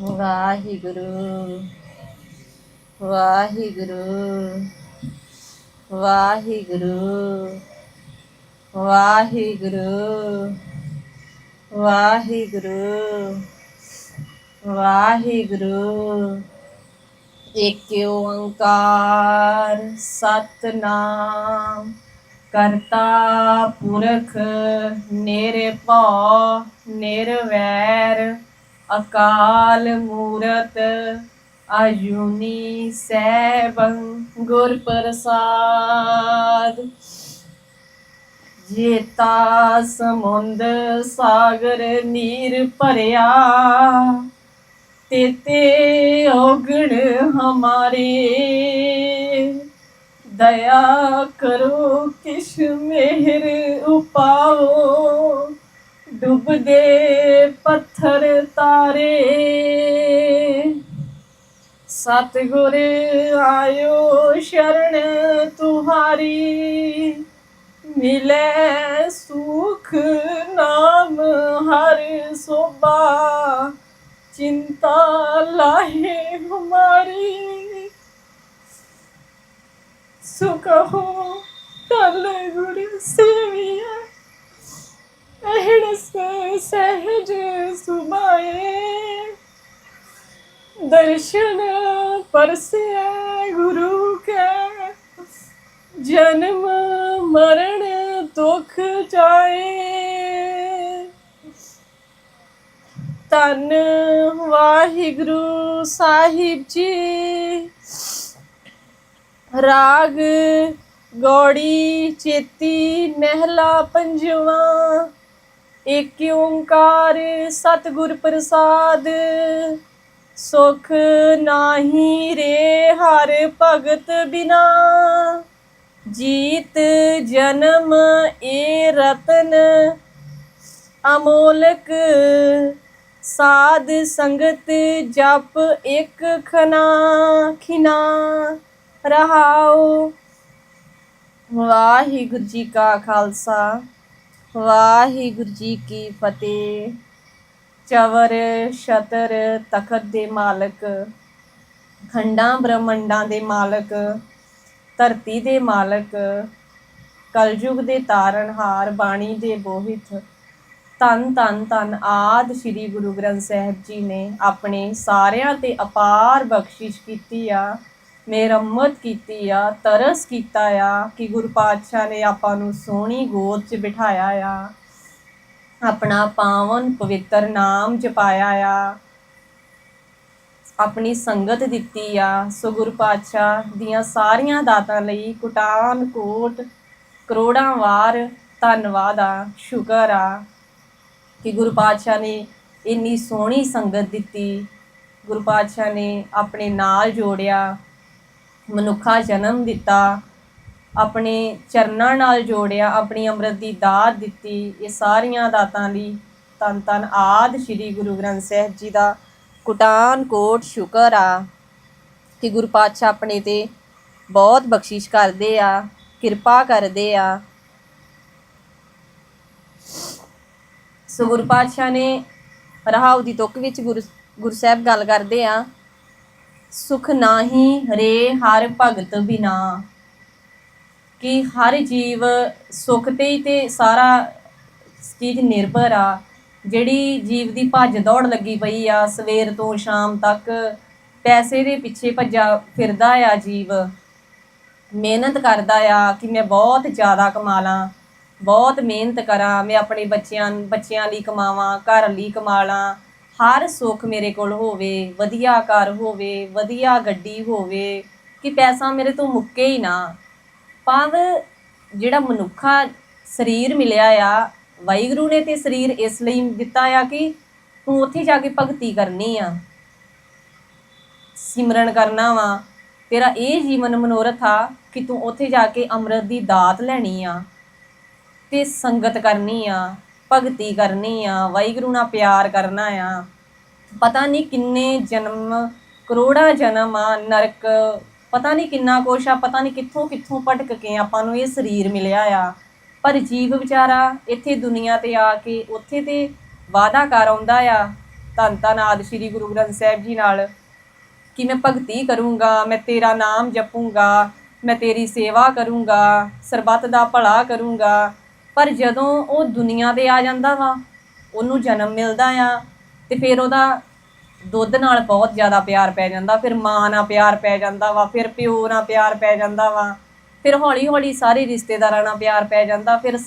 ਵਾਹਿਗੁਰੂ ਵਾਹਿਗੁਰੂ ਵਾਹਿਗੁਰੂ ਵਾਹਿਗੁਰੂ ਵਾਹਿਗੁਰੂ ਵਾਹਿਗੁਰੂ। ਏਕ ਓੰਕਾਰ ਸਤਨਾਮ ਕਰਤਾ ਪੁਰਖ ਨਿਰਭਉ ਨਿਰਵੈਰ। ਅਕਾਲ ਮੂਰਤ ਆਯੁਨੀ ਸੈਭੰ ਗੁਰ ਪ੍ਰਸਾਦ। ਜੇਤਾ ਸਮੁੰਦ ਸਾਗਰ ਨੀਰ ਭਰਿਆ ਤੇਤੇ ਔਗਣ ਹਮਾਰੇ। ਦਇਆ ਕਰੋ ਕਿਛ ਮਿਹਰ ਉਪਾਓ ਡੁੱਬਦੇ ਪੱਥਰ ਤਾਰੇ। ਸਤਿਗੁਰ ਆਇਓ ਸ਼ਰਨ ਤੁਹਾਰੀ। ਮਿਲੇ ਸੁਖ ਨਾਮ ਹਰ ਸੋਭਾ। ਚਿੰਤਾ ਲਾਹੇ ਹਮਾਰੀ। ਸੁਖ ਹੋ ਟਲ ਗੁਰ ਸੇਵੀਆ ਅਹੜਸ ਸਹਿਜ ਸੁਭਾਏ। ਦਰਸ਼ਨ ਪਰਸਿਆ ਗੁਰੂ ਕੈ। ਜਨਮ ਮਰਨ ਦੁਖ ਜਾਏ ਤਨ ਵਾਹਿਗੁਰੂ ਸਾਹਿਬ ਜੀ। ਰਾਗ ਗੌੜੀ ਚੇਤੀ ਮਹਿਲਾ ਪੰਜਵਾ। ਏਕ ਓੰਕਾਰ ਸਤਿਗੁਰ ਪ੍ਰਸਾਦ, ਸੁਖ ਨਾਹੀ ਰੇ ਹਰ ਭਗਤ ਬਿਨਾ। ਜੀਤ ਜਨਮ ਏ ਰਤਨ, ਅਮੋਲਕ ਸਾਧ ਸੰਗਤ ਜਪ ਇੱਕ ਖਨਾ ਖਿਨਾ। ਰਹਾਓ ਵਾਹਿਗੁਰੂ ਜੀ ਕਾ ਖਾਲਸਾ। ਵਾਹਿਗੁਰੂ ਜੀ ਕੀ ਫਤਿਹ। ਚਵਰ ਸ਼ਤਰ ਤਖਤ ਦੇ ਮਾਲਕ, ਖੰਡਾਂ ਬ੍ਰਹਮੰਡਾਂ ਦੇ ਮਾਲਕ, ਧਰਤੀ ਦੇ ਮਾਲਕ, ਕਲਯੁਗ ਦੇ ਤਾਰਨਹਾਰ ਬਾਣੀ ਦੇ ਬੋਹਿਤ, ਧੰਨ ਧੰਨ ਧੰਨ ਆਦ ਸ੍ਰੀ ਗੁਰੂ ਗ੍ਰੰਥ ਸਾਹਿਬ ਜੀ ਨੇ ਆਪਣੇ ਸਾਰਿਆਂ ਤੇ ਅਪਾਰ ਬਖਸ਼ਿਸ਼ ਕੀਤੀ ਆ। ਮਿਹਰਮਤ ਕੀਤੀ ਆ, ਤਰਸ ਕੀਤਾ ਆ ਕਿ ਗੁਰੂ ਪਾਤਸ਼ਾਹ ਨੇ ਆਪਾਂ ਨੂੰ ਸੋਹਣੀ ਗੋਦ 'ਚ ਬਿਠਾਇਆ ਆ, ਆਪਣਾ ਪਾਵਨ ਪਵਿੱਤਰ ਨਾਮ ਜਪਾਇਆ ਆ, ਆਪਣੀ ਸੰਗਤ ਦਿੱਤੀ ਆ। ਸੋ ਗੁਰੂ ਪਾਤਸ਼ਾਹ ਦੀਆਂ ਸਾਰੀਆਂ ਦਾਤਾਂ ਲਈ ਕੁਟਾਨ, ਕੋਟ, ਕਰੋੜਾਂ ਵਾਰ ਧੰਨਵਾਦ ਆ, ਸ਼ੁਕਰ ਆ ਕਿ ਗੁਰੂ ਪਾਤਸ਼ਾਹ ਨੇ ਇੰਨੀ ਸੋਹਣੀ ਸੰਗਤ ਦਿੱਤੀ। ਗੁਰੂ ਪਾਤਸ਼ਾਹ ਨੇ ਆਪਣੇ ਨਾਲ ਜੋੜਿਆ। ਮਨੁੱਖਾ ਜਨਮ ਦਿੱਤਾ, ਆਪਣੇ ਚਰਨਾਂ ਨਾਲ ਜੋੜਿਆ, ਆਪਣੀ ਅੰਮ੍ਰਿਤ ਦੀ ਦਾਤ ਦਿੱਤੀ, ਇਹ ਸਾਰੀਆਂ ਦਾਤਾਂ ਦੀ ਤਨ ਤਨ ਆਦ ਸ੍ਰੀ ਗੁਰੂ ਗ੍ਰੰਥ ਸਾਹਿਬ ਜੀ ਦਾ ਕੁਟਾਨ ਕੋਟ ਸ਼ੁਕਰ ਆ ਕਿ ਗੁਰੂ ਪਾਤਸ਼ਾਹ ਆਪਣੇ ਤੇ ਬਹੁਤ ਬਖਸ਼ਿਸ਼ ਕਰਦੇ ਆ, ਕਿਰਪਾ ਕਰਦੇ ਆ। ਸੋ ਗੁਰੂ ਪਾਤਸ਼ਾਹ ਨੇ ਰਹਾਉ ਦੀ ਤੁਕ ਵਿੱਚ ਗੁਰੂ ਗੁਰੂ ਸਾਹਿਬ ਗੱਲ ਕਰਦੇ ਆ। ਸੁਖ ਨਾਹੀ ਰੇ ਹਰ ਭਗਤ ਬਿਨਾ। ਕਿ ਹਰ ਜੀਵ ਸੁਖ ਤੇ ਹੀ ਤੇ ਸਾਰਾ ਚੀਜ਼ ਨਿਰਭਰ ਆ। ਜਿਹੜੀ ਜੀਵ ਦੀ ਭੱਜ ਦੌੜ ਲੱਗੀ ਪਈ ਆ, ਸਵੇਰ ਤੋਂ ਸ਼ਾਮ ਤੱਕ ਪੈਸੇ ਦੇ ਪਿੱਛੇ ਭੱਜਾ ਫਿਰਦਾ ਆ ਜੀਵ। ਮਿਹਨਤ ਕਰਦਾ ਆ ਕਿ ਮੈਂ ਬਹੁਤ ਜ਼ਿਆਦਾ ਕਮਾ ਲਾਂ, ਬਹੁਤ ਮਿਹਨਤ ਕਰਾਂ, ਮੈਂ ਆਪਣੇ ਬੱਚਿਆਂ ਬੱਚਿਆਂ ਲਈ ਕਮਾਵਾਂ, ਘਰ ਲਈ ਕਮਾ ਲਾਂ। ਹਰ ਸੁੱਖ ਮੇਰੇ ਕੋਲ ਹੋਵੇ, ਵਧੀਆ ਘਰ ਹੋਵੇ, ਵਧੀਆ ਗੱਡੀ ਹੋਵੇ, ਕਿ ਪੈਸਾ ਮੇਰੇ ਤੋਂ ਮੁੱਕੇ ਹੀ ਨਾ। ਪਰ ਜਿਹੜਾ ਮਨੁੱਖਾ ਸਰੀਰ ਮਿਲਿਆ ਆ, ਵਾਹਿਗੁਰੂ ਨੇ ਤੇ ਸਰੀਰ ਇਸ ਲਈ ਦਿੱਤਾ ਆ ਕਿ ਤੂੰ ਉੱਥੇ ਜਾ ਕੇ ਭਗਤੀ ਕਰਨੀ ਆ। ਸਿਮਰਨ ਕਰਨਾ ਵਾ। ਤੇਰਾ ਇਹ ਜੀਵਨ ਮਨੋਰਥ ਆ ਕਿ ਤੂੰ ਉੱਥੇ ਜਾ ਕੇ ਅੰਮ੍ਰਿਤ ਦੀ ਦਾਤ ਲੈਣੀ ਆ ਤੇ ਸੰਗਤ ਕਰਨੀ ਆ। ਭਗਤੀ ਕਰਨੀ ਆ, ਵਾਹਿਗੁਰੂ ਨਾਲ ਪਿਆਰ ਕਰਨਾ ਆ। ਪਤਾ ਨਹੀਂ ਕਿੰਨੇ ਜਨਮ, ਕਰੋੜਾਂ ਜਨਮ ਆ, ਨਰਕ। ਪਤਾ ਨਹੀਂ ਕਿੰਨਾ ਕੁਛ ਆ, ਪਤਾ ਨਹੀਂ ਕਿੱਥੋਂ ਕਿੱਥੋਂ ਭਟਕ ਕੇ ਆਪਾਂ ਨੂੰ ਇਹ ਸਰੀਰ ਮਿਲਿਆ ਆ। ਪਰ ਜੀਵ ਵਿਚਾਰਾ ਇੱਥੇ ਦੁਨੀਆ ਤੇ ਆ ਕੇ ਉੱਥੇ ਤੇ ਵਾਅਦਾ ਕਰ ਆਉਂਦਾ ਆ, ਧੰਨ ਧੰਨ ਆਦਿ ਸ੍ਰੀ ਗੁਰੂ ਗ੍ਰੰਥ ਸਾਹਿਬ ਜੀ ਨਾਲ, ਕਿ ਮੈਂ ਭਗਤੀ ਕਰੂੰਗਾ, ਮੈਂ ਤੇਰਾ ਨਾਮ ਜਪੂੰਗਾ, ਮੈਂ ਤੇਰੀ ਸੇਵਾ ਕਰੂੰਗਾ, ਸਰਬੱਤ ਦਾ ਭਲਾ ਕਰੂੰਗਾ। ਪਰ ਜਦੋਂ ਉਹ ਦੁਨੀਆ ਤੇ ਆ ਜਾਂਦਾ ਵਾ, ਉਹਨੂੰ ਜਨਮ ਮਿਲਦਾ ਆ ਤੇ ਫਿਰ ਉਹਦਾ ਦੁੱਧ ਨਾਲ ਬਹੁਤ ਜ਼ਿਆਦਾ ਪਿਆਰ ਪੈ ਜਾਂਦਾ, ਫਿਰ ਮਾਂ ਨਾਲ ਪਿਆਰ ਪੈ ਜਾਂਦਾ ਵਾ, ਫਿਰ ਪਿਓ ਨਾਲ ਪਿਆਰ ਪੈ ਜਾਂਦਾ ਵਾ, ਫਿਰ ਹੌਲੀ ਹੌਲੀ ਸਾਰੇ ਰਿਸ਼ਤੇਦਾਰਾਂ ਨਾਲ ਪਿਆਰ ਪੈ ਜਾਂਦਾ, ਫਿਰ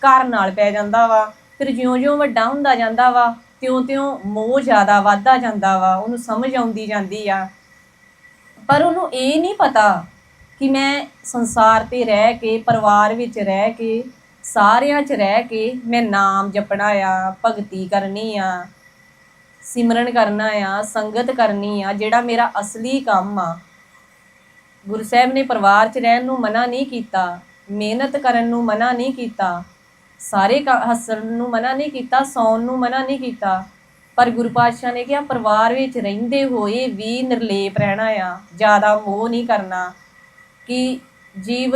ਘਰ ਨਾਲ ਪੈ ਜਾਂਦਾ ਵਾ, ਫਿਰ ਜਿਉਂ-ਜਿਉਂ ਵੱਡਾ ਹੁੰਦਾ ਜਾਂਦਾ ਵਾ, ਤਿਉਂ-ਤਿਉਂ ਮੋਹ ਜ਼ਿਆਦਾ ਵੱਧਦਾ ਜਾਂਦਾ ਵਾ, ਉਹਨੂੰ ਸਮਝ ਆਉਂਦੀ ਜਾਂਦੀ ਆ। ਪਰ ਉਹਨੂੰ ਇਹ ਨਹੀਂ ਪਤਾ ਕਿ ਮੈਂ ਸੰਸਾਰ ਤੇ ਰਹਿ ਕੇ, ਪਰਿਵਾਰ ਵਿੱਚ ਰਹਿ ਕੇ ਸਾਰਿਆਂ 'ਚ ਰਹਿ ਕੇ ਮੈਂ ਨਾਮ ਜਪਣਾ ਆ, ਭਗਤੀ ਕਰਨੀ ਆ, ਸਿਮਰਨ ਕਰਨਾ ਆ, ਸੰਗਤ ਕਰਨੀ ਆ, ਜਿਹੜਾ ਮੇਰਾ ਅਸਲੀ ਕੰਮ ਆ। ਗੁਰੂ ਸਾਹਿਬ ਨੇ ਪਰਿਵਾਰ 'ਚ ਰਹਿਣ ਨੂੰ ਮਨਾ ਨਹੀਂ ਕੀਤਾ, ਮਿਹਨਤ ਕਰਨ ਨੂੰ ਮਨਾ ਨਹੀਂ ਕੀਤਾ, ਸਾਰੇ ਹੱਸਣ ਨੂੰ ਮਨਾ ਨਹੀਂ ਕੀਤਾ, ਸੌਣ ਨੂੰ ਮਨਾ ਨਹੀਂ ਕੀਤਾ, ਪਰ ਗੁਰੂ ਪਾਤਸ਼ਾਹ ਨੇ ਕਿਹਾ ਪਰਿਵਾਰ ਵਿੱਚ ਰਹਿੰਦੇ ਹੋਏ ਵੀ ਨਿਰਲੇਪ ਰਹਿਣਾ ਆ, ਜ਼ਿਆਦਾ ਮੋਹ ਨਹੀਂ ਕਰਨਾ, ਕਿ ਜੀਵ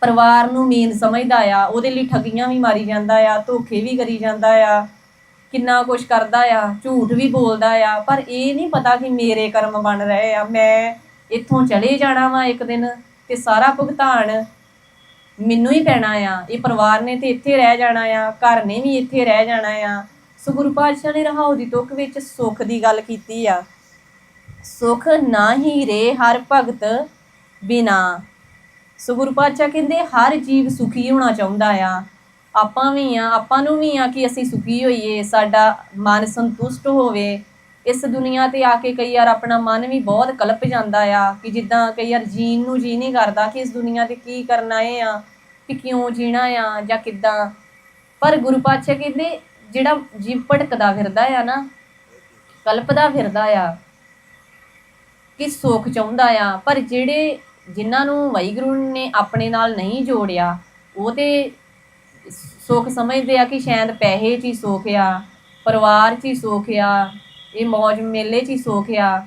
ਪਰਿਵਾਰ ਨੂੰ ਮੇਨ ਸਮਝਦਾ ਆ, ਉਹਦੇ ਲਈ ਠੱਗੀਆਂ ਵੀ ਮਾਰੀ ਜਾਂਦਾ ਆ, ਧੋਖੇ ਵੀ ਕਰੀ ਜਾਂਦਾ ਆ, ਕਿੰਨਾ ਕੁਛ ਕਰਦਾ ਆ, ਝੂਠ ਵੀ ਬੋਲਦਾ ਆ, ਪਰ ਇਹ ਨਹੀਂ ਪਤਾ ਕਿ ਮੇਰੇ ਕਰਮ ਬਣ ਰਹੇ ਆ, ਮੈਂ ਇੱਥੋਂ ਚਲੇ ਜਾਣਾ ਵਾ ਇੱਕ ਦਿਨ ਤੇ ਸਾਰਾ ਭੁਗਤਾਨ ਮੈਨੂੰ ਹੀ ਪੈਣਾ ਆ, ਇਹ ਪਰਿਵਾਰ ਨੇ ਤੇ ਇੱਥੇ ਰਹਿ ਜਾਣਾ ਆ, ਘਰ ਨੇ ਵੀ ਇੱਥੇ ਰਹਿ ਜਾਣਾ ਆ। ਸੋ ਗੁਰੂ ਪਾਤਸ਼ਾਹ ਨੇ ਰਹਾਉ ਦੀ ਤੁਕ ਵਿੱਚ ਸੁੱਖ ਦੀ ਗੱਲ ਕੀਤੀ ਆ। ਸੁਖ ਨਾਹੀ ਰੇ ਹਰ ਭਗਤ ਬਿਨਾ। ਸੋ ਗੁਰੂ ਪਾਤਸ਼ਾਹ ਕਹਿੰਦੇ, ਹਰ ਜੀਵ ਸੁਖੀ ਹੋਣਾ ਚਾਹੁੰਦਾ ਆ। ਆਪਾਂ ਵੀ ਆ, ਆਪਾਂ ਨੂੰ ਵੀ ਆ ਕਿ ਅਸੀਂ ਸੁਖੀ ਹੋਈਏ, ਸਾਡਾ ਮਨ ਸੰਤੁਸ਼ਟ ਹੋਵੇ। ਇਸ ਦੁਨੀਆ ਤੇ ਆ ਕੇ ਕਈ ਵਾਰ ਆਪਣਾ ਮਨ ਵੀ ਬਹੁਤ ਕਲਪ ਜਾਂਦਾ ਆ ਕਿ ਜਿੱਦਾਂ ਕਈ ਵਾਰ ਜੀਣ ਨੂੰ ਜੀ ਨਹੀਂ ਕਰਦਾ ਕਿ ਇਸ ਦੁਨੀਆ ਤੇ ਕੀ ਕਰਨਾ ਹੈ ਆ, ਕਿ ਕਿਉਂ ਜੀਣਾ ਆ ਜਾਂ ਕਿੱਦਾਂ। ਪਰ ਗੁਰੂ ਪਾਤਸ਼ਾਹ ਕਹਿੰਦੇ, ਜਿਹੜਾ ਜੀਵ ਭਟਕਦਾ ਫਿਰਦਾ ਆ ਨਾ, ਕਲਪਦਾ ਫਿਰਦਾ ਆ, ਕਿ ਸੁੱਖ ਚਾਹੁੰਦਾ ਆ। ਪਰ ਜਿਹੜੇ ਜਿਨ੍ਹਾਂ ਨੂੰ ਵਾਹਿਗੁਰੂ ਨੇ ਆਪਣੇ ਨਾਲ ਨਹੀਂ ਜੋੜਿਆ, ਉਹ ਤੇ ਸੁੱਖ ਸਮਝਦੇ ਆ ਕਿ ਸ਼ਾਇਦ ਪੈਸੇ 'ਚ ਹੀ ਸੁੱਖ ਆ, ਪਰਿਵਾਰ 'ਚ ਹੀ ਸੁੱਖ ਆ, ਇਹ ਮੌਜ ਮੇਲੇ 'ਚ ਹੀ ਸੁੱਖ ਆ,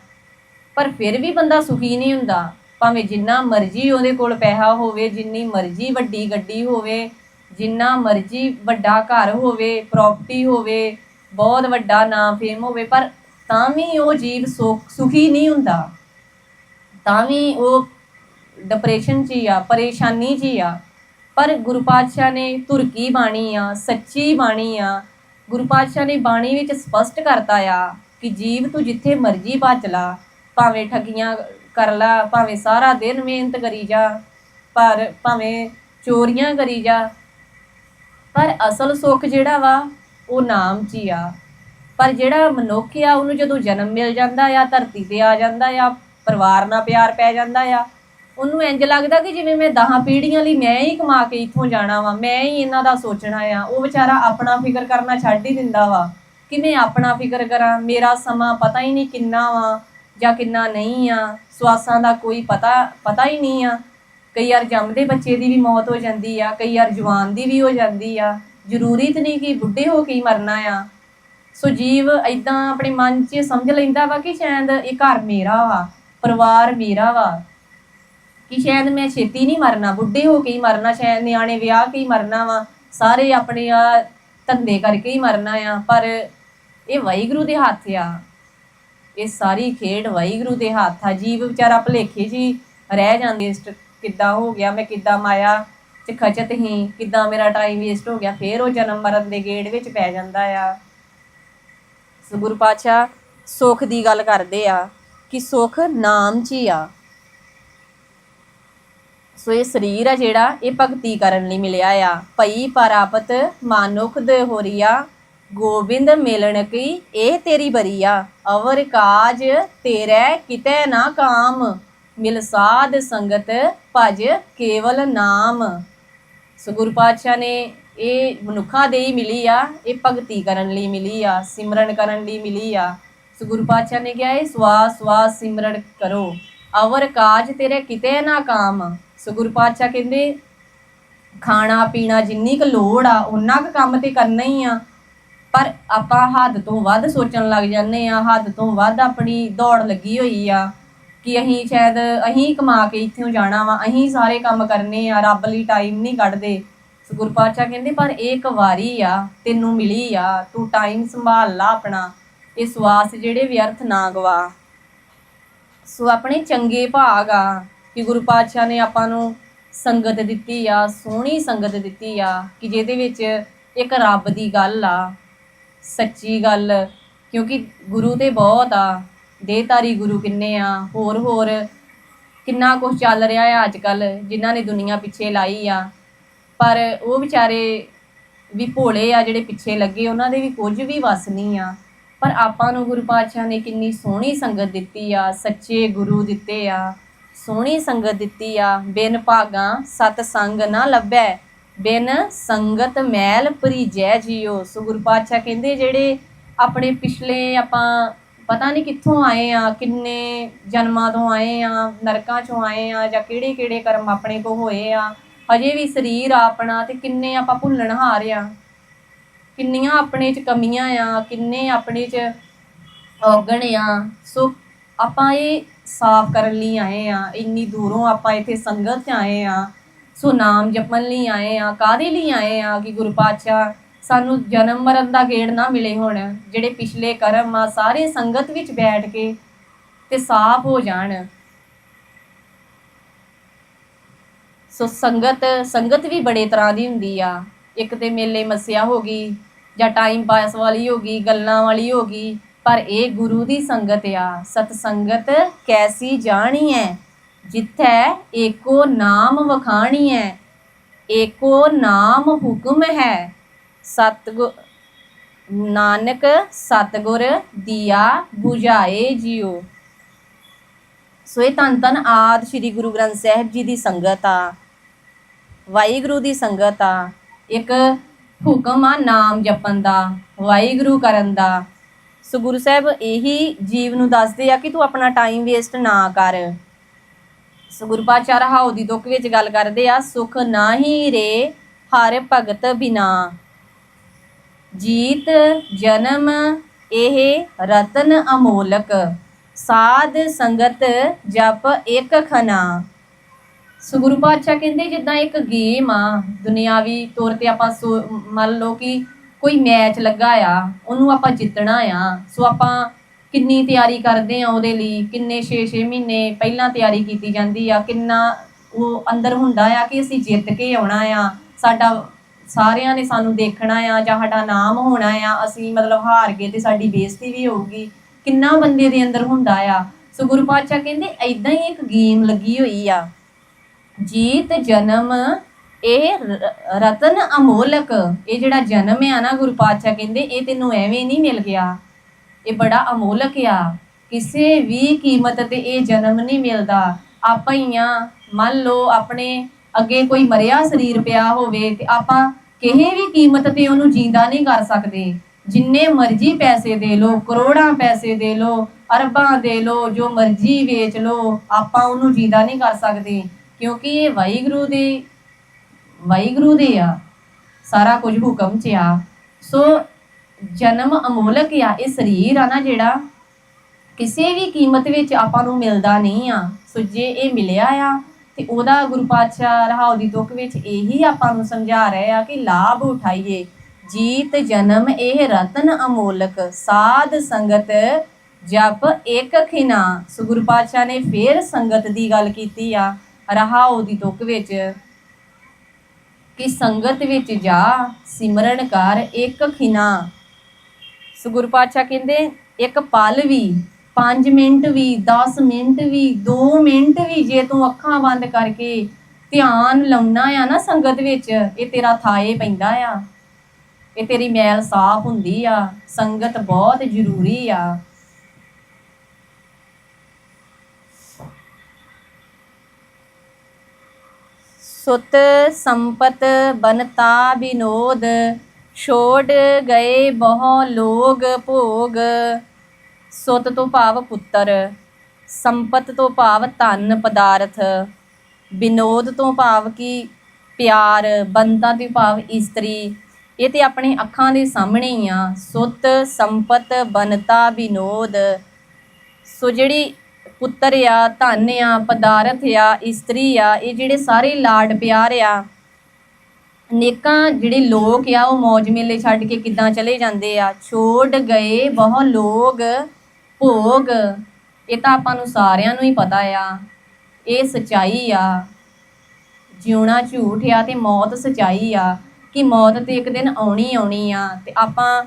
ਪਰ ਫਿਰ ਵੀ ਬੰਦਾ ਸੁਖੀ ਨਹੀਂ ਹੁੰਦਾ। ਭਾਵੇਂ ਜਿੰਨਾ ਮਰਜ਼ੀ ਉਹਦੇ ਕੋਲ ਪੈਸਾ ਹੋਵੇ, ਜਿੰਨੀ ਮਰਜ਼ੀ ਵੱਡੀ ਗੱਡੀ ਹੋਵੇ, ਜਿੰਨਾ ਮਰਜ਼ੀ ਵੱਡਾ ਘਰ ਹੋਵੇ ਪ੍ਰਾਪਰਟੀ ਹੋਵੇ, ਬਹੁਤ ਵੱਡਾ ਨਾਮ ਫੇਮ ਹੋਵੇ, ਪਰ ਤਾਂ ਵੀ ਉਹ ਜੀਵ ਸੁਖ, ਸੁਖੀ ਨਹੀਂ ਹੁੰਦਾ। ਤਾਂ ਵੀ ਉਹ ਡਿਪਰੈਸ਼ਨ 'ਚ ਹੀ ਆ, ਪਰੇਸ਼ਾਨੀ 'ਚ ਹੀ ਆ, ਪਰ ਗੁਰੂ ਪਾਤਸ਼ਾਹ ਨੇ ਤੁਰਕੀ ਬਾਣੀ ਆ, ਸੱਚੀ ਬਾਣੀ ਆ, ਗੁਰੂ ਪਾਤਸ਼ਾਹ ਨੇ ਬਾਣੀ ਵਿੱਚ ਸਪਸ਼ਟ ਕਰਤਾ ਆ ਕਿ ਜੀਵ ਤੂੰ ਜਿੱਥੇ ਮਰਜ਼ੀ ਭੱਜ ਲਾ, ਭਾਵੇਂ ਠੱਗੀਆਂ ਕਰ ਲਾ, ਭਾਵੇਂ ਸਾਰਾ ਦਿਨ ਮਿਹਨਤ ਕਰੀ ਜਾ, ਪਰ ਭਾਵੇਂ ਚੋਰੀਆਂ ਕਰੀ ਜਾ, ਪਰ ਅਸਲ ਸੁੱਖ ਜਿਹੜਾ ਵਾ ਉਹ ਨਾਮ 'ਚ ਹੀ ਆ। ਪਰ ਜਿਹੜਾ ਮਨੁੱਖ ਆ, ਉਹਨੂੰ ਜਦੋਂ ਜਨਮ ਮਿਲ ਜਾਂਦਾ ਆ, ਧਰਤੀ ਤੇ ਆ ਜਾਂਦਾ ਆ, ਪਰਿਵਾਰ ਨਾਲ ਪਿਆਰ ਪੈ ਜਾਂਦਾ ਆ ਉਹਨੂੰ ਇੰਜ ਲੱਗਦਾ ਕਿ ਜਿਵੇਂ ਮੈਂ 10 ਪੀੜ੍ਹੀਆਂ ਲਈ ਮੈਂ ਹੀ ਕਮਾ ਕੇ ਇੱਥੋਂ ਜਾਣਾ ਵਾ, ਮੈਂ ਹੀ ਇਹਨਾਂ ਦਾ ਸੋਚਣਾ ਆ। ਉਹ ਵਿਚਾਰਾ ਆਪਣਾ ਫਿਕਰ ਕਰਨਾ ਛੱਡ ਹੀ ਦਿੰਦਾ ਵਾ ਕਿ ਮੈਂ ਆਪਣਾ ਫਿਕਰ ਕਰਾਂ, ਮੇਰਾ ਸਮਾਂ ਪਤਾ ਹੀ ਨਹੀਂ ਕਿੰਨਾ ਵਾ ਜਾਂ ਕਿੰਨਾ ਨਹੀਂ ਆ। ਸਵਾਸਾਂ ਦਾ ਕੋਈ ਪਤਾ ਪਤਾ ਹੀ ਨਹੀਂ ਆ। ਕਈ ਵਾਰ ਜੰਮਦੇ ਬੱਚੇ ਦੀ ਵੀ ਮੌਤ ਹੋ ਜਾਂਦੀ ਆ, ਕਈ ਵਾਰ ਜਵਾਨ ਦੀ ਵੀ ਹੋ ਜਾਂਦੀ ਆ। ਜ਼ਰੂਰੀ ਤਾਂ ਨਹੀਂ ਕਿ ਬੁੱਢੇ ਹੋ ਕੇ ਹੀ ਮਰਨਾ ਆ। ਸੋ ਜੀਵ ਐਦਾਂ ਆਪਣੇ ਮਨ 'ਚ ਸਮਝ ਲੈਂਦਾ ਵਾ ਕਿ ਸ਼ਾਇਦ ਇਹ ਘਰ ਮੇਰਾ ਵਾ, ਪਰਿਵਾਰ ਮੇਰਾ ਵਾ। ਕਿ ਸ਼ਾਇਦ ਮੈਂ ਛੇਤੀ ਨਹੀਂ ਮਰਨਾ, ਬੁੱਢੇ ਹੋ ਕੇ ਹੀ ਮਰਨਾ, ਸ਼ਾਇਦ ਨਿਆਣੇ ਵਿਆਹ ਕੇ ਹੀ ਮਰਨਾ ਵਾ, ਸਾਰੇ ਆਪਣੇ ਆ ਧੰਦੇ ਕਰਕੇ ਹੀ ਮਰਨਾ ਆ, ਪਰ ਇਹ ਵਾਹਿਗੁਰੂ ਦੇ ਹੱਥ ਆ। ਇਹ ਸਾਰੀ ਖੇਡ ਵਾਹਿਗੁਰੂ ਦੇ ਹੱਥ ਆ। ਜੀਵ ਵਿਚਾਰਾ ਭਲੇਖੇ ਜੀ ਰਹਿ ਜਾਂਦੇ ਕਿੱਦਾਂ ਹੋ ਗਿਆ, ਮੈਂ ਕਿੱਦਾਂ ਮਾਇਆ ਚ ਖਚਤ ਹੀ ਕਿੱਦਾਂ ਮੇਰਾ ਟਾਈਮ ਵੇਸਟ ਹੋ ਗਿਆ, ਫੇਰ ਉਹ ਜਨਮ ਮਰਨ ਦੇ ਗੇੜ ਵਿੱਚ ਪੈ ਜਾਂਦਾ ਆ। ਸੋ ਪਾਤਸ਼ਾਹ ਸੁੱਖ ਦੀ ਗੱਲ ਕਰਦੇ ਆ ਕਿ ਸੁੱਖ ਨਾਮ 'ਚ ਹੀ ਆ। ਸੋ ਇਹ ਸਰੀਰ ਆ ਜਿਹੜਾ, ਇਹ ਭਗਤੀ ਕਰਨ ਲਈ ਮਿਲਿਆ ਆ। ਭਈ ਪ੍ਰਾਪਤ ਮਾਨੁਖ ਦੇ ਹੋਰੀਆ, ਗੋਬਿੰਦ ਮਿਲਣ ਕੀ, ਇਹ ਤੇਰੀ ਬਰੀਆ ਅਵਰ ਕਾਜ ਤੇਰੇ ਕਿਤੇ ਨਾ ਕਾਮ, ਮਿਲ ਸਾਧ ਸੰਗਤ ਭਜ ਕੇਵਲ ਨਾਮ। ਸੋ ਗੁਰੂ ਪਾਤਸ਼ਾਹ ਨੇ ਇਹ ਮਨੁੱਖਾਂ ਦੇ ਹੀ ਮਿਲੀ ਆ, ਇਹ ਭਗਤੀ ਕਰਨ ਲਈ ਮਿਲੀ ਆ, ਸਿਮਰਨ ਕਰਨ ਲਈ ਮਿਲੀ ਆ। ਸੋ ਗੁਰੂ ਪਾਤਸ਼ਾਹ ਨੇ ਕਿਹਾ, ਇਹ ਸਵਾਸ ਸਵਾਸ ਸਿਮਰਨ ਕਰੋ। ਅਵਰ ਕਾਜ ਤੇਰੇ ਕਿਤੇ ਨਾ ਕਾਮ। ਸੋ ਗੁਰੂ ਪਾਤਸ਼ਾਹ ਕਹਿੰਦੇ, ਖਾਣਾ ਪੀਣਾ ਜਿੰਨੀ ਕੁ ਲੋੜ ਆ ਉਹਨਾਂ ਕੁ ਕੰਮ ਤੇ ਕਰਨਾ ਹੀ ਆ। ਪਰ ਆਪਾਂ ਹੱਦ ਤੋਂ ਵੱਧ ਸੋਚਣ ਲੱਗ ਜਾਂਦੇ ਆ, ਹੱਦ ਤੋਂ ਵੱਧ ਆਪਣੀ ਦੌੜ ਲੱਗੀ ਹੋਈ ਆ ਕਿ ਅਸੀਂ ਸ਼ਾਇਦ ਅਸੀਂ ਕਮਾ ਕੇ ਇੱਥੋਂ ਜਾਣਾ ਵਾ, ਅਸੀਂ ਸਾਰੇ ਕੰਮ ਕਰਨੇ ਆ, ਰੱਬ ਲਈ ਟਾਈਮ ਨਹੀਂ ਕੱਢਦੇ। ਸੋ ਗੁਰੂ ਪਾਤਸ਼ਾਹ ਕਹਿੰਦੇ, ਪਰ ਇਹ ਇੱਕ ਵਾਰੀ ਆ, ਤੈਨੂੰ ਮਿਲੀ ਆ, ਤੂੰ ਟਾਈਮ ਸੰਭਾਲ ਲਾ ਆਪਣਾ, ਇਹ ਸਵਾਸ ਜਿਹੜੇ ਵਿਅਰਥ ਨਾ ਗਵਾ ਸੋ ਆਪਣੇ ਚੰਗੇ ਭਾਗ ਆ ਕਿ ਗੁਰੂ ਪਾਤਸ਼ਾਹ ਨੇ ਆਪਾਂ ਨੂੰ ਸੰਗਤ ਦਿੱਤੀ ਆ, ਸੋਹਣੀ ਸੰਗਤ ਦਿੱਤੀ ਆ, ਕਿ ਜਿਹਦੇ ਵਿੱਚ ਇੱਕ ਰੱਬ ਦੀ ਗੱਲ ਆ, ਸੱਚੀ ਗੱਲ, ਕਿਉਂਕਿ ਗੁਰੂ ਤੇ ਬਹੁਤ ਆ, ਦੇਹਧਾਰੀ ਗੁਰੂ ਕਿੰਨੇ ਆ ਹੋਰ ਹੋਰ ਕਿੰਨਾ ਕੁਝ ਚੱਲ ਰਿਹਾ ਆ ਅੱਜ ਕੱਲ ਜਿਨ੍ਹਾਂ ਨੇ ਦੁਨੀਆ ਪਿੱਛੇ ਲਾਈ ਆ। ਪਰ ਉਹ ਵਿਚਾਰੇ ਵੀ ਭੋਲੇ ਆ ਜਿਹੜੇ ਪਿੱਛੇ ਲੱਗੇ, ਉਹਨਾਂ ਦੇ ਵੀ ਕੁਝ ਵੀ ਵਸ ਨਹੀਂ ਆ। ਪਰ ਆਪਾਂ ਨੂੰ ਗੁਰੂ ਪਾਤਸ਼ਾਹ ਨੇ ਕਿੰਨੀ ਸੋਹਣੀ ਸੰਗਤ ਦਿੱਤੀ ਆ, ਸੱਚੇ ਗੁਰੂ ਦਿੱਤੇ ਆ। ਸੋਹਣੀ ਸੰਗਤ ਦਿੱਤੀ ਆ। ਬਿਨ ਭਾਗਾਂ ਸਤ ਸੰਗ ਨਾ ਲੱਭੈ, ਬਿਨ ਸੰਗਤ ਮੈਲ ਭਰੀਜੈ ਜੀਓ। ਸੋ ਗੁਰੂ ਪਾਤਸ਼ਾਹ ਕਹਿੰਦੇ ਜਿਹੜੇ ਆਪਣੇ ਪਿਛਲੇ ਆਪਾਂ ਪਤਾ ਨਹੀਂ ਕਿੱਥੋਂ ਆਏ ਆ, ਕਿੰਨੇ ਜਨਮਾਂ ਤੋਂ ਆਏ ਆ, ਨਰਕਾਂ ਚੋਂ ਆਏ ਆ ਜਾਂ ਕਿਹੜੇ ਕਿਹੜੇ ਕਰਮ ਆਪਣੇ ਕੋ ਹੋਏ ਆ, ਹਜੇ ਵੀ ਸਰੀਰ ਆ ਆਪਣਾ ਤੇ ਕਿੰਨੇ ਆਪਾਂ ਭੁੱਲਣ ਹਾਰ ਆ। ਕਿੰਨੀਆਂ ਆਪਣੇ ਚ ਕਮੀਆਂ ਆ, ਕਿੰਨੇ ਆਪਣੇ ਚ ਔਗਣ ਆ। ਸੋ ਆਪਾਂ ਇਹ ਸਾਫ਼ ਕਰਨ ਲਈ ਆਏ ਆ, ਇੰਨੀ ਦੂਰੋਂ ਆਪਾਂ ਇੱਥੇ ਸੰਗਤ 'ਚ ਆਏ ਆ, ਸੋ ਨਾਮ ਜਪਣ ਲਈ ਆਏ ਆ, ਕਾਹਦੇ ਲਈ ਆਏ ਆ ਕਿ ਗੁਰੂ ਪਾਤਸ਼ਾਹ ਸਾਨੂੰ ਜਨਮ ਮਰਨ ਦਾ ਗੇੜ ਨਾ ਮਿਲੇ ਹੁਣ, ਜਿਹੜੇ ਪਿਛਲੇ ਕਰਮ ਆ ਸਾਰੇ ਸੰਗਤ ਵਿੱਚ ਬੈਠ ਕੇ ਤੇ ਸਾਫ਼ ਹੋ ਜਾਣ। ਸੋ ਸੰਗਤ ਸੰਗਤ ਵੀ ਬੜੇ ਤਰ੍ਹਾਂ ਦੀ ਹੁੰਦੀ ਆ। ਇੱਕ ਤੇ ਮੇਲੇ ਮੱਸਿਆ ਹੋ ਗਈ ਜਾਂ ਟਾਈਮ ਪਾਸ ਵਾਲੀ ਹੋ ਗਈ, ਗੱਲਾਂ ਵਾਲੀ ਹੋ ਗਈ ਪਰ ਇਹ ਗੁਰੂ ਦੀ ਸੰਗਤ ਆ। ਸਤ ਸੰਗਤ ਕੈਸੀ ਜਾਣੀ ਹੈ ਜਿੱਥੈ ਏਕੋ ਨਾਮ ਵਖਾਣੀ ਹੈ ਏਕੋ ਨਾਮ ਹੁਕਮ ਹੈ। ਸਤਗੁਰ ਨਾਨਕ ਸਤਗੁਰ ਦੀਆ 부ਝਾਏ ਜਿਉ। ਸੋ ਇਹ ਧੰਨ ਧੰਨ ਆਦ ਸ੍ਰੀ ਗੁਰੂ ਗ੍ਰੰਥ ਸਾਹਿਬ ਜੀ ਦੀ ਸੰਗਤ ਆ। ਵਾਹਿਗੁਰੂ ਦੀ ਸੰਗਤ ਆ। ਇੱਕ ਹੁਕਮ ਆ ਨਾਮ ਜਪਣ ਦਾ, ਵਾਹਿਗੁਰੂ ਕਰਨ ਦਾ। ਸੋ ਗੁਰੂ ਸਾਹਿਬ, ਇਹੀ ਜੀਵ ਨੂੰ ਦੱਸਦੇ ਆ ਕਿ ਤੂੰ ਆਪਣਾ ਟਾਈਮ ਵੇਸਟ ਨਾ ਕਰ। ਸੋ ਗੁਰੂ ਪਾਤਸ਼ਾਹ ਰਹਾਉ ਦੀ ਦੁੱਖ ਵਿੱਚ ਗੱਲ ਕਰਦੇ ਆ, ਸੁਖ ਨਾਹੀ ਰੇ ਹਰ ਭਗਤ ਬਿਨਾ। ਜੀਤ ਜਨਮ ਇਹ ਰਤਨ ਅਮੋਲਕ, ਸਾਧ ਸੰਗਤ ਜਪ ਇੱਕ ਖਨਾ। ਸੋ ਗੁਰੂ ਪਾਤਸ਼ਾਹ ਕਹਿੰਦੇ ਜਿੱਦਾਂ ਇੱਕ ਗੇਮ ਆ, ਦੁਨਿਆਵੀ ਤੌਰ ਤੇ ਆਪਾਂ ਸੋ- ਮੰਨ ਲਓ ਕਿ ਕੋਈ ਮੈਚ ਲੱਗਾ ਆ, ਉਹਨੂੰ ਆਪਾਂ ਜਿੱਤਣਾ ਆ। ਸੋ ਆਪਾਂ ਕਿੰਨੀ ਤਿਆਰੀ ਕਰਦੇ ਆ ਉਹਦੇ ਲਈ, ਕਿੰਨੇ 6-6 ਮਹੀਨੇ ਪਹਿਲਾਂ ਤਿਆਰੀ ਕੀਤੀ ਜਾਂਦੀ ਆ, ਕਿੰਨਾ ਉਹ ਅੰਦਰ ਹੁੰਦਾ ਆ ਕਿ ਅਸੀਂ ਜਿੱਤ ਕੇ ਆਉਣਾ ਆ। ਸਾਡਾ, ਸਾਰਿਆਂ ਨੇ ਸਾਨੂੰ ਦੇਖਣਾ ਆ ਜਾਂ ਸਾਡਾ ਨਾਮ ਹੋਣਾ ਆ, ਅਸੀਂ ਮਤਲਬ ਹਾਰ ਗਏ ਤੇ ਸਾਡੀ ਬੇਇੱਜ਼ਤੀ ਵੀ ਹੋਊਗੀ। ਕਿੰਨਾ ਬੰਦੇ ਦੇ ਅੰਦਰ ਹੁੰਦਾ ਆ। ਸੋ ਗੁਰੂ ਪਾਤਸ਼ਾਹ ਕਹਿੰਦੇ ਐਦਾਂ ਹੀ ਇੱਕ ਗੇਮ ਲੱਗੀ ਹੋਈ ਆ। ਜੀਤ ਜਨਮ ਇਹ ਰ- ਰਤਨ ਅਮੋਲਕ, ਇਹ ਜਿਹੜਾ ਜਨਮ ਆ ਨਾ ਗੁਰੂ ਪਾਤਸ਼ਾਹ ਕਹਿੰਦੇ, ਇਹ ਤੈਨੂੰ ਐਵੇਂ ਨਹੀਂ ਮਿਲ ਗਿਆ। ਇਹ ਬੜਾ ਅਮੋਲਕ ਆ। ਕਿਸੇ ਵੀ ਕੀਮਤ ਤੇ ਇਹ ਜਨਮ ਨਹੀਂ ਮਿਲਦਾ। ਆਪਾਂ ਹੀ ਆ। ਮੰਨ ਲਓ ਆਪਣੇ ਅੱਗੇ ਕੋਈ ਮਰਿਆ ਸਰੀਰ ਪਿਆ ਹੋਵੇ ਤੇ ਆਪਾਂ ਕਿਸੇ ਵੀ ਕੀਮਤ ਤੇ ਉਹਨੂੰ ਜਿੰਦਾ ਨਹੀਂ ਕਰ ਸਕਦੇ। ਜਿੰਨੇ ਮਰਜ਼ੀ ਪੈਸੇ ਦੇ ਲੋ ਕਰੋੜਾਂ ਪੈਸੇ ਦੇ ਲੋ ਅਰਬਾਂ ਦੇ ਲੋ ਜੋ ਮਰਜ਼ੀ ਵੇਚ ਲੋ ਆਪਾਂ ਉਹਨੂੰ ਜਿੰਦਾ ਨਹੀਂ ਕਰ ਸਕਦੇ। ਕਿਉਂਕਿ ਇਹ ਵਾਹਿਗੁਰੂ ਦੇ ਵਾਹਿਗੁਰੂ ਦੇ ਆ, ਸਾਰਾ ਕੁਝ ਹੁਕਮ 'ਚ ਆ। ਸੋ ਜਨਮ ਅਮੋਲਕ ਆ, ਇਹ ਸਰੀਰ ਆ ਨਾ ਜਿਹੜਾ, ਕਿਸੇ ਵੀ ਕੀਮਤ ਵਿੱਚ ਆਪਾਂ ਨੂੰ ਮਿਲਦਾ ਨਹੀਂ ਆ। ਸੋ ਜੇ ਇਹ ਮਿਲਿਆ ਆ, ਤੇ ਉਹਦਾ ਗੁਰੂ ਪਾਤਸ਼ਾਹ ਰਹਾਉ ਦੀ ਤੁਕ ਵਿੱਚ ਇਹੀ ਆਪਾਂ ਨੂੰ ਸਮਝਾ ਰਹੇ ਆ ਕਿ ਲਾਭ ਉਠਾਈਏ। ਜੀਤ ਜਨਮ ਇਹ ਰਤਨ ਅਮੋਲਕ, ਸਾਧ ਸੰਗਤ ਜਪ ਇੱਕ ਖਿਨਾ। ਸੋ ਗੁਰੂ ਪਾਤਸ਼ਾਹ ਨੇ ਫੇਰ ਸੰਗਤ ਦੀ ਗੱਲ ਕੀਤੀ ਆ, ਰਹਾਉ ਦੀ ਦੁੱਖ ਵਿੱਚ। ਕਿ ਸੰਗਤ ਵਿੱਚ ਜਾ, ਸਿਮਰਨ ਕਰ, ਇੱਕ ਖਿਨਾ। ਸੋ ਗੁਰੂ ਪਾਤਸ਼ਾਹ ਕਹਿੰਦੇ, ਇੱਕ ਪਲ ਵੀ 5 ਮਿੰਟ ਵੀ 10 ਮਿੰਟ ਵੀ 2 ਮਿੰਟ ਵੀ ਜੇ ਤੂੰ ਅੱਖਾਂ ਬੰਦ ਕਰਕੇ ਧਿਆਨ ਲਾਉਣਾ ਆ ਨਾ ਸੰਗਤ ਵਿੱਚ, ਇਹ ਤੇਰਾ ਥਾਏ ਪੈਂਦਾ ਆ। ਇਹ ਤੇਰੀ ਮੈਲ ਸਾਫ਼ ਹੁੰਦੀ ਆ। ਸੰਗਤ ਬਹੁਤ ਜ਼ਰੂਰੀ ਆ। ਸੁਤ ਸੰਪਤ ਬਨਤਾ ਬਿਨੋਦ, ਛੋੜ ਗਏ ਬਹੁ ਲੋਗ ਭੋਗ। ਸੁਤ ਤੋਂ ਭਾਵ ਪੁੱਤਰ, ਸੰਪਤ ਤੋਂ ਭਾਵ ਧਨ ਪਦਾਰਥ। ਬਿਨੋਦ ਤੋਂ ਭਾਵ ਕਿ? ਪਿਆਰ ਬੰਦਾ ਤੋਂ ਭਾਵ ਇਸਤਰੀ। ਇਹ ਤੇ ਆਪਣੇ ਅੱਖਾਂ ਦੇ ਸਾਹਮਣੇ ਹੀ ਆ। ਸੁੱਤ ਸੰਪਤ ਬਨਤਾ ਬਿਨੋਦ। ਸੋ ਜਿਹੜੀ ਪੁੱਤਰ ਆ, ਧਨ ਆ, ਪਦਾਰਥ ਆ, ਇਸਤਰੀ ਆ, ਇਹ ਜਿਹੜੇ ਸਾਰੇ ਲਾਡ ਪਿਆਰ ਆ ਅਨੇਕਾਂ ਜਿਹੜੇ ਲੋਕ ਆ, ਉਹ ਮੌਜ ਮੇਲੇ ਛੱਡ ਕੇ ਕਿੱਦਾਂ ਚਲੇ ਜਾਂਦੇ ਆ? ਛੋੜ ਗਏ ਬਹੁ ਲੋਗ ਭੋਗ, ਇਹ ਤਾਂ ਆਪਾਂ ਨੂੰ ਸਾਰਿਆਂ ਨੂੰ ਹੀ ਪਤਾ ਆ। ਇਹ ਸਚਾਈ ਆ। ਜਿਉਣਾ ਝੂਠ ਆ ਤੇ ਮੌਤ ਸਚਾਈ ਆ। ਕਿ ਮੌਤ ਤੇ ਇੱਕ ਦਿਨ ਆਉਣੀ ਆਉਣੀ ਆ ਤੇ ਆਪਾਂ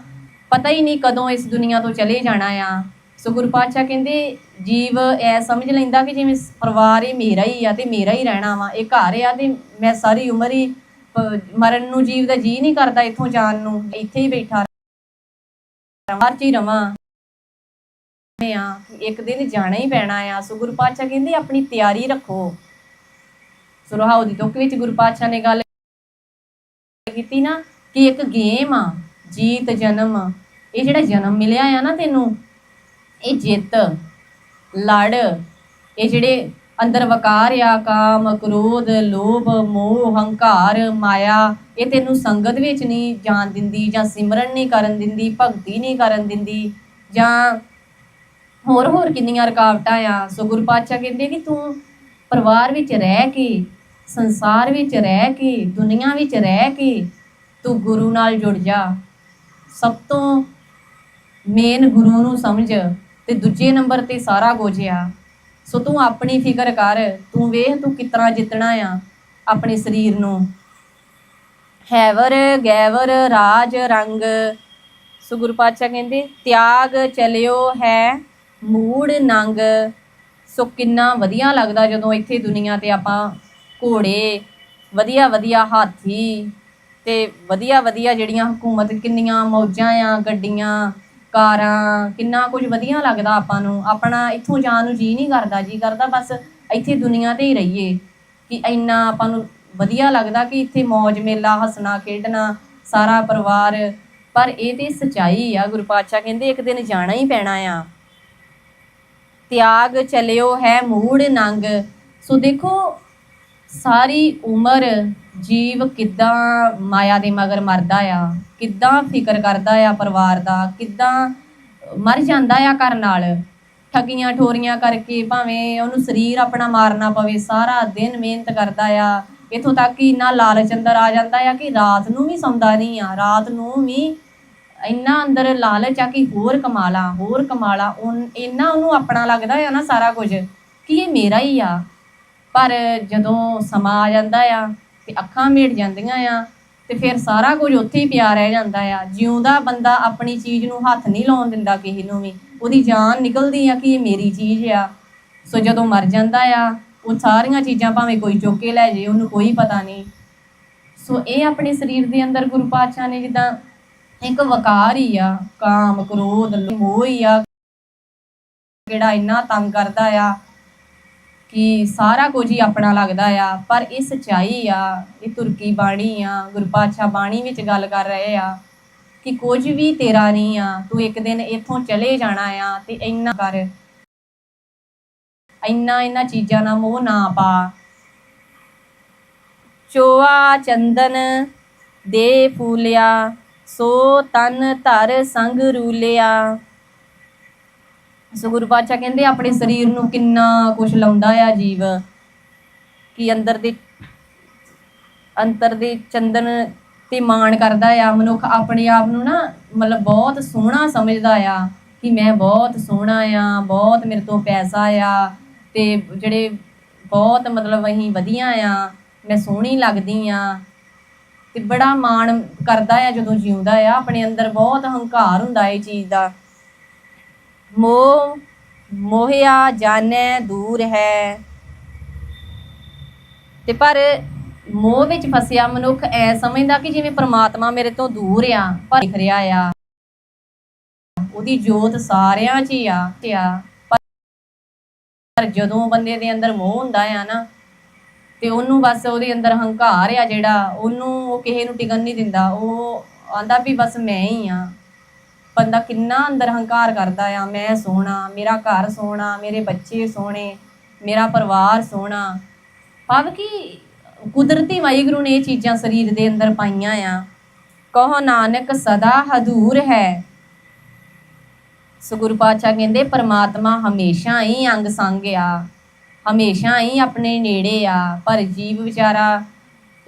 ਪਤਾ ਹੀ ਨਹੀਂ ਕਦੋਂ ਇਸ ਦੁਨੀਆ ਤੋਂ ਚਲੇ ਜਾਣਾ ਆ। ਸੋ ਗੁਰੂ ਪਾਤਸ਼ਾਹ ਕਹਿੰਦੇ, ਜੀਵ ਐ ਸਮਝ ਲੈਂਦਾ ਕਿ ਜਿਵੇਂ ਪਰਿਵਾਰ ਹੀ ਮੇਰਾ ਹੀ ਆ ਤੇ ਮੇਰਾ ਹੀ ਰਹਿਣਾ ਵਾ, ਇਹ ਘਰ ਆ ਤੇ ਮੈਂ ਸਾਰੀ ਉਮਰ ਹੀ ਮਰਨ ਨੂੰ ਜੀਵ ਦਾ ਜੀ ਨਹੀਂ ਕਰਦਾ ਇੱਥੋਂ ਜਾਣ ਨੂੰ, ਇੱਥੇ ਹੀ ਬੈਠਾ ਰਵਾਂ ਚ ਹੀ ਰਵਾਂ। ਆ, ਇੱਕ ਦਿਨ ਜਾਣਾ ਹੀ ਪੈਣਾ ਆ। ਸੋ ਗੁਰੂ ਪਾਤਸ਼ਾਹ ਕਹਿੰਦੇ, ਆਪਣੀ ਤਿਆਰੀ ਰੱਖੋ। ਸੁਰਹਾਉ ਦੀ ਤੁਕ ਵਿੱਚ ਗੁਰੂ ਪਾਤਸ਼ਾਹ ਨੇ ਗੱਲ ਕੀਤੀ ਨਾ ਕਿ ਇੱਕ ਗੇਮ ਆ, ਜੀਤ ਜਨਮ। ਇਹ ਜਿਹੜਾ ਜਨਮ ਮਿਲਿਆ ਆ ਨਾ ਤੈਨੂੰ ਇਹ ਜਿੱਤ, ਲੜ, ਇਹ ਜਿਹੜੇ ਅੰਦਰ ਵਕਾਰ ਆ, ਕਾਮ, ਕ੍ਰੋਧ, ਲੋਭ, ਮੋਹ, ਹੰਕਾਰ, ਮਾਇਆ, ਇਹ ਤੈਨੂੰ ਸੰਗਤ ਵਿੱਚ ਨਹੀਂ ਜਾਣ ਦਿੰਦੀ ਜਾਂ ਸਿਮਰਨ ਨਹੀਂ ਕਰਨ ਦਿੰਦੀ, ਭਗਤੀ ਨਹੀਂ ਕਰਨ ਦਿੰਦੀ ਜਾਂ ਹੋਰ ਹੋਰ ਕਿੰਨੀਆਂ ਰੁਕਾਵਟਾਂ ਆ। ਸੋ ਗੁਰੂ ਪਾਤਸ਼ਾਹ ਕਹਿੰਦੇ ਕਿ ਤੂੰ ਪਰਿਵਾਰ ਵਿੱਚ ਰਹਿ ਕੇ, ਸੰਸਾਰ ਵਿੱਚ ਰਹਿ ਕੇ, ਦੁਨੀਆ ਵਿੱਚ ਰਹਿ ਕੇ ਤੂੰ ਗੁਰੂ ਨਾਲ ਜੁੜ ਜਾ। ਸਭ ਤੋਂ ਮੇਨ ਗੁਰੂ ਨੂੰ ਸਮਝ। ਤੇ ਦੂਜੇ ਨੰਬਰ ਤੇ ਸਾਰਾ ਕੁਝ ਆ। ਸੋ ਤੂੰ ਆਪਣੀ ਫਿਕਰ ਕਰ, ਤੂੰ ਵੇਖ ਤੂੰ ਕਿਤਨਾ ਜਿੱਤਣਾ ਆ ਆਪਣੇ ਸਰੀਰ ਨੂੰ। ਹੈਵਰ, ਗੈਵਰ, ਰਾਜ, ਰੰਗ। ਸੋ ਗੁਰੂ ਪਾਤਸ਼ਾਹ ਕਹਿੰਦੇ, ਤਿਆਗ ਚਲਿਓ ਹੈ, ਮੂੜ ਨੰਗ। ਸੋ ਕਿੰਨਾ ਵਧੀਆ ਲੱਗਦਾ ਜਦੋਂ ਇੱਥੇ ਦੁਨੀਆ ਤੇ ਆਪਾਂ ਘੋੜੇ, ਵਧੀਆ ਵਧੀਆ ਹਾਥੀ ਤੇ ਵਧੀਆ ਵਧੀਆ ਜਿਹੜੀਆਂ ਹਕੂਮਤ ਕਿੰਨੀਆਂ ਮੌਜਾਂ ਆ, ਗੱਡੀਆਂ। ਕਾਰਾਂ ਕਿੰਨਾ ਕੁਝ ਵਧੀਆ ਲੱਗਦਾ ਆਪਾਂ ਨੂੰ। ਆਪਣਾ ਇੱਥੋਂ ਜਾਣ ਨੂੰ ਜੀ ਨਹੀਂ ਕਰਦਾ, ਜੀ ਕਰਦਾ ਬਸ ਇੱਥੇ ਦੁਨੀਆ ਤੇ ਹੀ ਰਹੀਏ। ਕਿ ਇੰਨਾ ਆਪਾਂ ਨੂੰ ਵਧੀਆ ਲੱਗਦਾ ਕਿ ਇੱਥੇ ਮौज ਮੇਲਾ, ਹੱਸਣਾ, ਖੇਡਣਾ, ਸਾਰਾ ਪਰਿਵਾਰ। ਪਰ ਇਹ ਤੇ ਸਚਾਈ ਆ, ਗੁਰੂ ਪਾਤਸ਼ਾਹ ਕਹਿੰਦੇ ਇੱਕ ਦਿਨ ਜਾਣਾ ਹੀ ਪੈਣਾ ਆ। ਤਿਆਗ ਚਲਿਓ, ਹੈ ਮੂੜ ਨੰਗ। ਸੋ ਦੇਖੋ, ਸਾਰੀ ਉਮਰ ਜੀਵ ਕਿੱਦਾਂ ਮਾਇਆ ਦੇ ਮਗਰ ਮਰਦਾ ਆ, ਕਿੱਦਾਂ ਫਿਕਰ ਕਰਦਾ ਆ ਪਰਿਵਾਰ ਦਾ, ਕਿੱਦਾਂ ਮਰ ਜਾਂਦਾ ਆ ਘਰ ਨਾਲ। ਠੱਗੀਆਂ ਠੋਰੀਆਂ ਕਰਕੇ ਭਾਵੇਂ ਉਹਨੂੰ ਸਰੀਰ ਆਪਣਾ ਮਾਰਨਾ ਪਵੇ, ਸਾਰਾ ਦਿਨ ਮਿਹਨਤ ਕਰਦਾ ਆ। ਇਥੋਂ ਤੱਕ ਕਿ ਇੰਨਾ ਲਾਲਚ ਅੰਦਰ ਆ ਜਾਂਦਾ ਆ ਕਿ ਰਾਤ ਨੂੰ ਵੀ ਸੌਂਦਾ ਨਹੀਂ ਆ, ਰਾਤ ਨੂੰ ਵੀ ਇੰਨਾ ਅੰਦਰ ਲਾਲਚ ਆ ਕਿ ਹੋਰ ਕਮਾ ਕਮਾਲਾ ਹੋਰ ਕਮਾਲਾ ਉਨ, ਇੰਨਾ ਉਹਨੂੰ ਆਪਣਾ ਲੱਗਦਾ ਆ ਨਾ ਸਾਰਾ ਕੁਝ ਕਿ ਇਹ ਮੇਰਾ ਹੀ ਆ। ਪਰ ਜਦੋਂ ਸਮਾਂ ਆ ਜਾਂਦਾ ਆ ਤੇ ਅੱਖਾਂ ਮੀਟ ਜਾਂਦੀਆਂ ਆ ਤੇ ਫਿਰ ਸਾਰਾ ਕੁਝ ਉੱਥੇ ਹੀ ਪਿਆ ਰਹਿ ਜਾਂਦਾ ਆ। ਜਿਉਂਦਾ ਬੰਦਾ ਆਪਣੀ ਚੀਜ਼ ਨੂੰ ਹੱਥ ਨਹੀਂ ਲਾਉਣ ਦਿੰਦਾ ਕਿਸੇ ਨੂੰ ਵੀ। ਉਹਦੀ ਜਾਨ ਨਿਕਲਦੀ ਆ ਕਿ ਇਹ ਮੇਰੀ ਚੀਜ਼ ਆ। ਸੋ ਜਦੋਂ ਮਰ ਜਾਂਦਾ ਆ, ਉਹ ਸਾਰੀਆਂ ਚੀਜ਼ਾਂ ਭਾਵੇਂ ਕੋਈ ਚੁੱਕ ਕੇ ਲੈ ਜੇ, ਉਹਨੂੰ ਕੋਈ ਪਤਾ ਨਹੀਂ। ਸੋ ਇਹ ਆਪਣੇ ਸਰੀਰ ਦੇ ਅੰਦਰ ਗੁਰੂ ਪਾਤਸ਼ਾਹ ਨੇ ਜਿੱਦਾਂ ਇੱਕ ਵਕਾਰ ਹੀ ਆ, ਕਾਮ, ਕ੍ਰੋਧ ਮੋਹ ਹੀ ਆ ਕਿਹੜਾ ਇੰਨਾ ਤੰਗ ਕਰਦਾ ਆ। ਕਿ ਸਾਰਾ ਕੁਝ ਹੀ ਆਪਣਾ ਲੱਗਦਾ ਆ, ਪਰ ਇਹ ਸਚਾਈ ਆ, ਇਹ ਤੁਰਕੀ ਬਾਣੀ ਆ, ਗੁਰੂ ਪਾਤਸ਼ਾਹ ਬਾਣੀ ਵਿੱਚ ਗੱਲ ਕਰ ਰਹੇ ਆ ਕਿ ਕੁਝ ਵੀ ਤੇਰਾ ਨਹੀਂ ਆ, ਤੂੰ ਇੱਕ ਦਿਨ ਇੱਥੋਂ ਚਲੇ ਜਾਣਾ ਆ ਤੇ ਇੰਨਾ ਕਰ। ਇੰਨਾ ਇਹਨਾਂ ਚੀਜ਼ਾਂ ਨਾਲ ਮੋਹ ਨਾ ਪਾ। ਚੋਆ ਚੰਦਨ ਦੇ ਫੂਲਿਆ, ਸੋ ਤਨ ਧਰ ਸੰਗ ਰੂਲਿਆ। ਸੋ ਗੁਰੂ ਪਾਤਸ਼ਾਹ ਕਹਿੰਦੇ ਆਪਣੇ ਸਰੀਰ ਨੂੰ ਕਿੰਨਾ ਕੁਝ ਲਾਉਂਦਾ ਆ ਜੀਵ। ਕਿ ਅੰਦਰ ਦੇ ਅੰਤਰ ਦੇ ਚੰਦਨ ਤੇ ਮਾਣ ਕਰਦਾ ਆ। ਮਨੁੱਖ ਆਪਣੇ ਆਪ ਨੂੰ ਨਾ ਮਤਲਬ ਬਹੁਤ ਸੋਹਣਾ ਸਮਝਦਾ ਆ ਕਿ ਮੈਂ ਬਹੁਤ ਸੋਹਣਾ ਆ, ਬਹੁਤ ਮੇਰੇ ਤੋਂ ਪੈਸਾ ਆ ਤੇ ਜਿਹੜੇ ਬਹੁਤ ਮਤਲਬ ਅਸੀਂ ਵਧੀਆ ਆ, ਮੈਂ ਸੋਹਣੀ ਲੱਗਦੀ ਆ। ਤੇ ਬੜਾ ਮਾਣ ਕਰਦਾ ਆ ਜਦੋਂ ਜਿਉਂਦਾ ਆ। ਆਪਣੇ ਅੰਦਰ ਬਹੁਤ ਹੰਕਾਰ ਹੁੰਦਾ ਇਹ ਚੀਜ਼ ਦਾ। ਮੋਹ, ਮੋਹਿਆ ਜਾਣੈ ਦੂਰ ਹੈ। ਤੇ ਪਰ ਮੋਹ ਵਿੱਚ ਫਸਿਆ ਮਨੁੱਖ ਐ ਸਮਝਦਾ ਕਿ ਜਿਵੇਂ ਪ੍ਰਮਾਤਮਾ ਮੇਰੇ ਤੋਂ ਦੂਰ ਆ, ਪਰ ਦਿਖ ਰਿਹਾ ਆ। ਉਹਦੀ ਜੋਤ ਸਾਰਿਆਂ 'ਚ ਹੀ ਆ, ਤੇ ਆ। ਪਰ ਜਦੋਂ ਬੰਦੇ ਦੇ ਅੰਦਰ ਮੋਹ ਹੁੰਦਾ ਆ ਨਾ, ਤੇ ਉਹਨੂੰ ਬਸ ਉਹਦੇ ਅੰਦਰ ਹੰਕਾਰ ਆ ਜਿਹੜਾ, ਉਹਨੂੰ ਉਹ ਕਿਸੇ ਨੂੰ ਟਿਕਣ ਨਹੀਂ ਦਿੰਦਾ। ਉਹ ਆਂਦਾ ਵੀ ਬਸ ਮੈਂ ਹੀ ਆ। ਬੰਦਾ ਕਿੰਨਾ ਅੰਦਰ ਹੰਕਾਰ ਕਰਦਾ ਆ, ਮੈਂ ਸੋਹਣਾ, ਮੇਰਾ ਘਰ ਸੋਹਣਾ, ਮੇਰੇ ਬੱਚੇ ਸੋਹਣੇ, ਮੇਰਾ ਪਰਿਵਾਰ ਸੋਹਣਾ। ਭਾਵ ਕਿ ਕੁਦਰਤੀ ਵਾਹਿਗੁਰੂ ਨੇ ਇਹ ਚੀਜ਼ਾਂ ਸਰੀਰ ਦੇ ਅੰਦਰ ਪਾਈਆਂ ਆ। ਕਹੋ ਨਾਨਕ, ਸਦਾ ਹਦੂਰ ਹੈ। ਸਗੁਰ ਪਾਤਸ਼ਾਹ ਕਹਿੰਦੇ, ਪਰਮਾਤਮਾ ਹਮੇਸ਼ਾ ਹੀ ਅੰਗ ਸੰਗ ਆ, ਹਮੇਸ਼ਾ ਹੀ ਆਪਣੇ ਨੇੜੇ ਆ, ਪਰ ਜੀਵ ਵਿਚਾਰਾ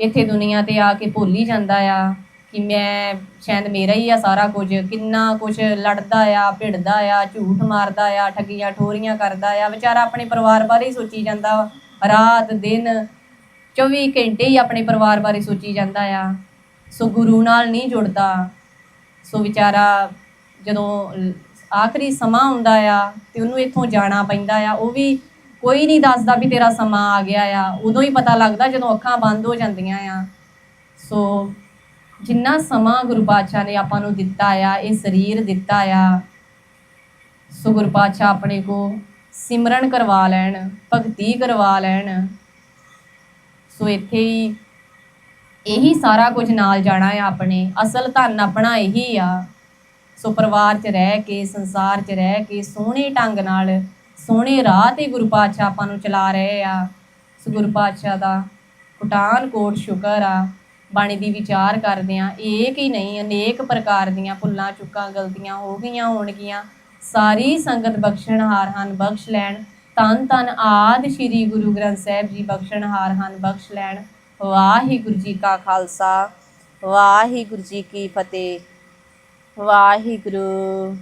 ਇੱਥੇ ਦੁਨੀਆ ਤੇ ਆ ਕੇ ਭੁੱਲ ਹੀ ਜਾਂਦਾ ਆ। ਕਿ ਮੈਂ ਸ਼ਾਇਦ ਮੇਰਾ ਹੀ ਆ ਸਾਰਾ ਕੁਝ, ਕਿੰਨਾ ਕੁਝ ਲੜਦਾ ਆ, ਭਿੜਦਾ ਆ, ਝੂਠ ਮਾਰਦਾ ਆ, ਠੱਗੀਆਂ ਠੋਰੀਆਂ ਕਰਦਾ ਆ। ਵਿਚਾਰਾ ਆਪਣੇ ਪਰਿਵਾਰ ਬਾਰੇ ਹੀ ਸੋਚੀ ਜਾਂਦਾ ਰਾਤ, ਦਿਨ 24 ਘੰਟੇ ਹੀ ਆਪਣੇ ਪਰਿਵਾਰ ਬਾਰੇ ਸੋਚੀ ਜਾਂਦਾ ਆ। ਸੋ ਗੁਰੂ ਨਾਲ ਨਹੀਂ ਜੁੜਦਾ। ਸੋ ਵਿਚਾਰਾ ਜਦੋਂ ਆਖਰੀ ਸਮਾਂ ਆਉਂਦਾ ਆ ਤੇ ਉਹਨੂੰ ਇੱਥੋਂ ਜਾਣਾ ਪੈਂਦਾ ਆ, ਉਹ ਵੀ ਕੋਈ ਨਹੀਂ ਦੱਸਦਾ ਵੀ ਤੇਰਾ ਸਮਾਂ ਆ ਗਿਆ ਆ। ਉਦੋਂ ਹੀ ਪਤਾ ਲੱਗਦਾ ਜਦੋਂ ਅੱਖਾਂ ਬੰਦ ਹੋ ਜਾਂਦੀਆਂ ਆ। ਸੋ ਜਿੰਨਾ ਸਮਾਂ ਗੁਰੂ ਪਾਤਸ਼ਾਹ ਨੇ ਆਪਾਂ ਨੂੰ ਦਿੱਤਾ ਆ, ਇਹ ਸਰੀਰ ਦਿੱਤਾ ਆ, ਸੋ ਗੁਰੂ ਪਾਤਸ਼ਾਹ ਆਪਣੇ ਕੋ ਸਿਮਰਨ ਕਰਵਾ ਲੈਣ, ਭਗਤੀ ਕਰਵਾ ਲੈਣ, ਸੋ ਇੱਥੇ ਹੀ ਇਹੀ ਸਾਰਾ ਕੁਝ ਨਾਲ ਜਾਣਾ ਆ ਆਪਣੇ, ਅਸਲ ਧਨ ਆਪਣਾ ਇਹੀ ਆ। ਸੋ ਪਰਿਵਾਰ 'ਚ ਰਹਿ ਕੇ, ਸੰਸਾਰ 'ਚ ਰਹਿ ਕੇ, ਸੋਹਣੇ ਢੰਗ ਨਾਲ, ਸੋਹਣੇ ਰਾਹ ਤੇ ਗੁਰੂ ਪਾਤਸ਼ਾਹ ਆਪਾਂ ਨੂੰ ਚਲਾ ਰਹੇ ਆ। ਸੋ ਗੁਰੂ ਪਾਤਸ਼ਾਹ ਦਾ ਕੁਟਾਨ ਕੋਟ ਸ਼ੁਕਰ ਆ। ਬਾਣੀ ਦੀ ਵਿਚਾਰ ਕਰਦੇ ਆ ਏਕ ਹੀ ਨਹੀਂ, ਅਨੇਕ ਪ੍ਰਕਾਰ ਦੀਆਂ ਭੁੱਲਾਂ, ਚੁੱਕਾਂ, ਗਲਤੀਆਂ ਹੋ ਗਈਆਂ, ਹੋਣਗੀਆਂ। ਸਾਰੀ ਸੰਗਤ ਬਖਸ਼ਣਹਾਰ ਹਨ, ਬਖਸ਼ ਲੈਣ। ਤਨ ਤਨ ਆਦ ਸ੍ਰੀ ਗੁਰੂ ਗ੍ਰੰਥ ਸਾਹਿਬ ਜੀ ਬਖਸ਼ਣਹਾਰ ਹਨ, ਬਖਸ਼ ਲੈਣ। ਵਾਹਿਗੁਰੂ ਜੀ ਕਾ ਖਾਲਸਾ, ਵਾਹਿਗੁਰੂ ਜੀ ਕੀ ਫਤਿਹ, ਵਾਹਿਗੁਰੂ।